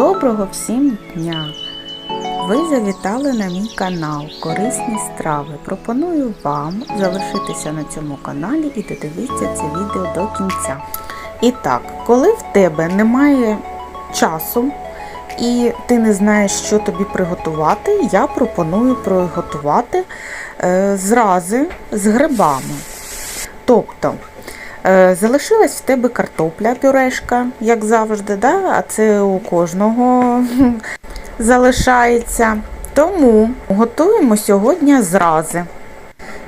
Доброго всім дня! Ви завітали на мій канал Корисні страви. Пропоную вам залишитися на цьому каналі і додивитися це відео до кінця. І так, коли в тебе немає часу і ти не знаєш, що тобі приготувати, я пропоную приготувати е, зрази з грибами. Тобто, Залишилась в тебе картопля, пюрешка, як завжди, да? а це у кожного залишається. Тому готуємо сьогодні зрази.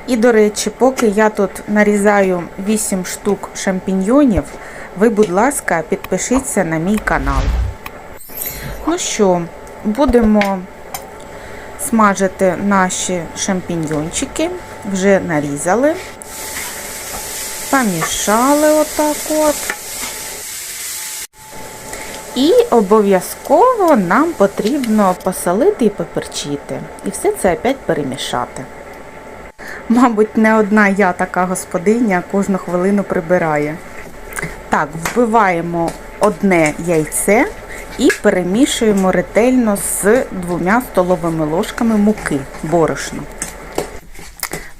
І, до речі, поки я тут нарізаю 8 штук шампіньйонів, ви, будь ласка, підпишіться на мій канал. Ну що, будемо смажити наші шампіньйончики, вже нарізали. Помішали отак от. І обов'язково нам потрібно посолити і поперчити. І все це опять перемішати. Мабуть, не одна я така господиня кожну хвилину прибирає. Так, вбиваємо одне яйце і перемішуємо ретельно з двома столовими ложками муки борошна.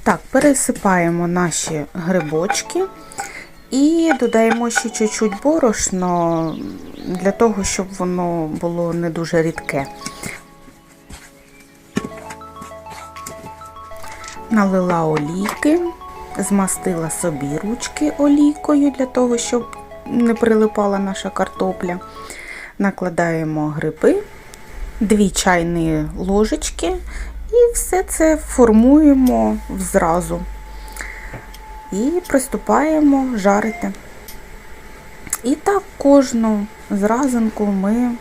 Так, пересипаємо наші грибочки і додаємо ще чуть-чуть борошно для того, щоб воно було не дуже рідке. Налила олійки, змастила собі ручки олійкою для того, щоб не прилипала наша картопля. Накладаємо гриби, 2 чайні ложечки і все це формуємо зразу. І приступаємо жарити. І так кожну зразинку ми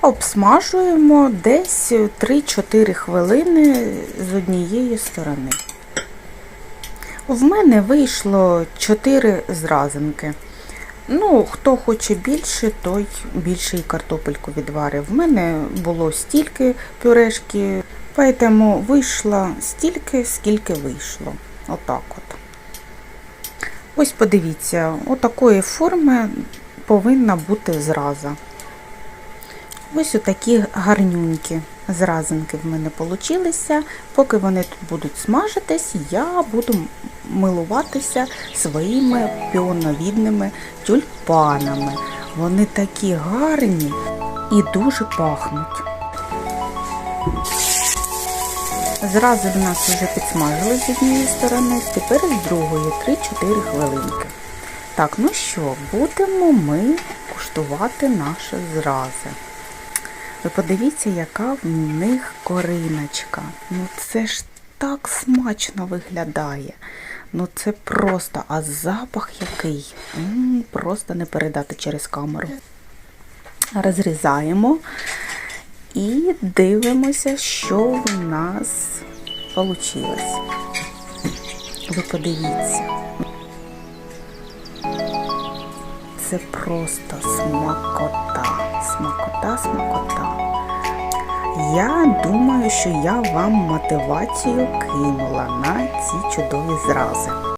обсмажуємо десь 3-4 хвилини з однієї сторони. В мене вийшло 4 зразинки. Ну, хто хоче більше, той більше і картопельку відварив. В мене було стільки пюрешки, тому вийшло стільки, скільки вийшло. Отак от. Ось подивіться, отакої форми повинна бути зраза. Ось отакі гарнюнькі зразинки в мене получилися. Поки вони тут будуть смажитись, я буду милуватися своїми піоновідними тюльпанами. Вони такі гарні і дуже пахнуть. Зразу в нас вже підсмажились з однієї сторони, тепер з другої 3-4 хвилинки. Так, ну що, будемо ми куштувати наші зрази. Ви подивіться, яка в них кориночка. Ну це ж так смачно виглядає. Ну це просто, а запах який. М-м, просто не передати через камеру. Розрізаємо і дивимося, що в нас вийшло. Ви подивіться. Це просто смакота, смакота, смакота. Я думаю, що я вам мотивацію кинула на ці чудові зрази.